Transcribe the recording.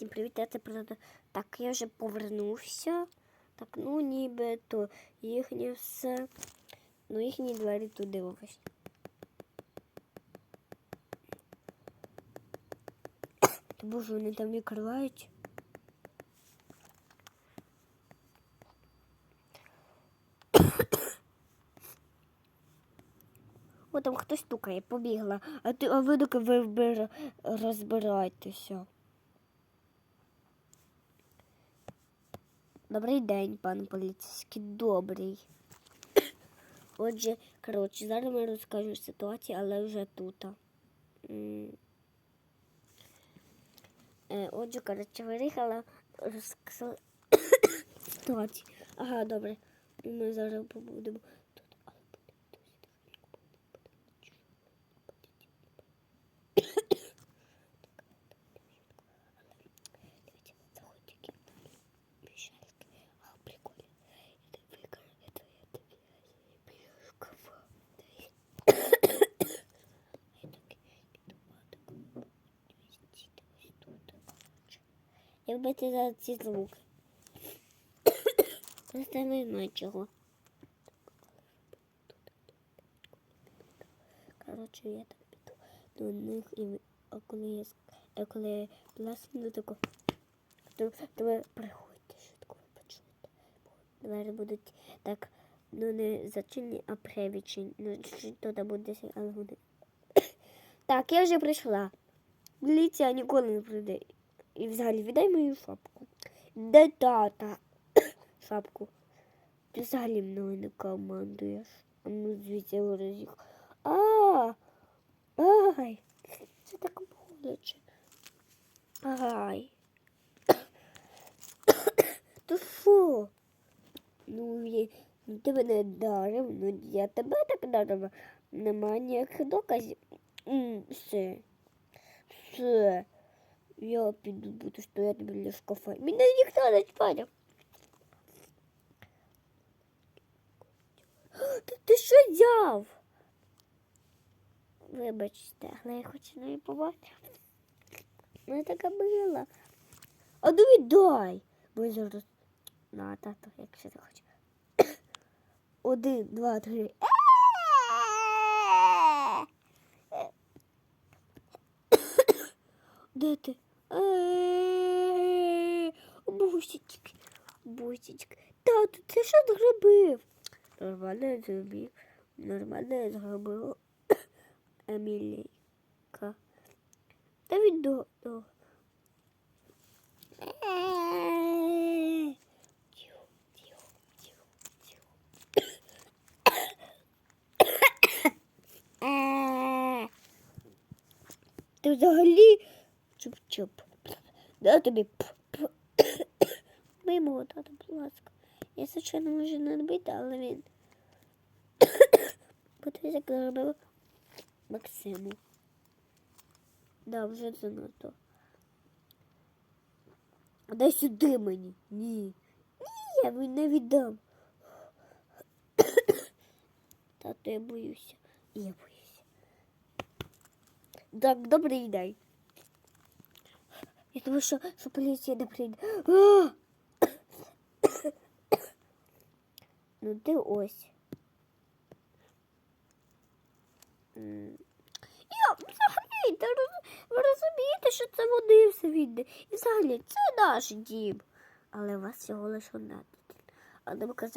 Всім привіт, я це просто... Так, я вже повернувся. Так, ну ніби то їхнє все. Ну їхні двері туди ось. Боже, вони там відкривають. О, там хтось стукає, побігла. А ти а ви доки ви розбирайтеся. Добрий день, пан поліцейський, добрий. Отже, коротше, зараз ми розкажемо ситуацію, але вже тут. Е, Отже, коротше, виїхала розказала ситуацію. Ага, добре. Ми зараз побудемо Я вбити за ці звуки. Просто не знаю чого. Коротше, я так піду до них і а коли я а коли я пласну тако, то, ви приходьте швидко, ви почуєте. Двері будуть так, ну не зачинені, а привічені. Ну, туди буде, але буде. Так, я вже прийшла. Міліція ніколи не прийде. І взагалі віддай мою шапку. Де тата? Шапку. Ти взагалі мною не командуєш. А ну звідси розіх. А! Ай! Це так боляче. Ай. То що? Ну, є, ну ти мене дарив, ну я тебе так дарив. Нема ніяких доказів. Все. Все. Я піду буду стояти біля шкафа. Мене ніхто не чпає. Ти, ти що взяв? Вибачте, але я хочу не побачити. Ну така була. А ну віддай. Бо я зараз. На, тато, якщо ти хочеш. Один, два, три. Де ти? Бусічки, бусічки. Тату, ти що зробив? Нормально я зробив. Нормально я зробив. Емілійка. Та він до. до. Ти взагалі чуп-чуп. Да тобі Бий мого тата, будь ласка. Я звичайно можу не робити, але він. Ти як зробив Максиму. Да, вже занадто. Дай сюди мені. Ні. Ні, я не віддам. Тато, я боюся. Я боюся. Так, добрий день. Я думаю, що, що поліція не прийде. А! Ну, ти ось. Я взагалі, ти роз- ви розумієте, що це вони все відде. І взагалі, це наш дім. Але у вас всього лише одна. А нам казали,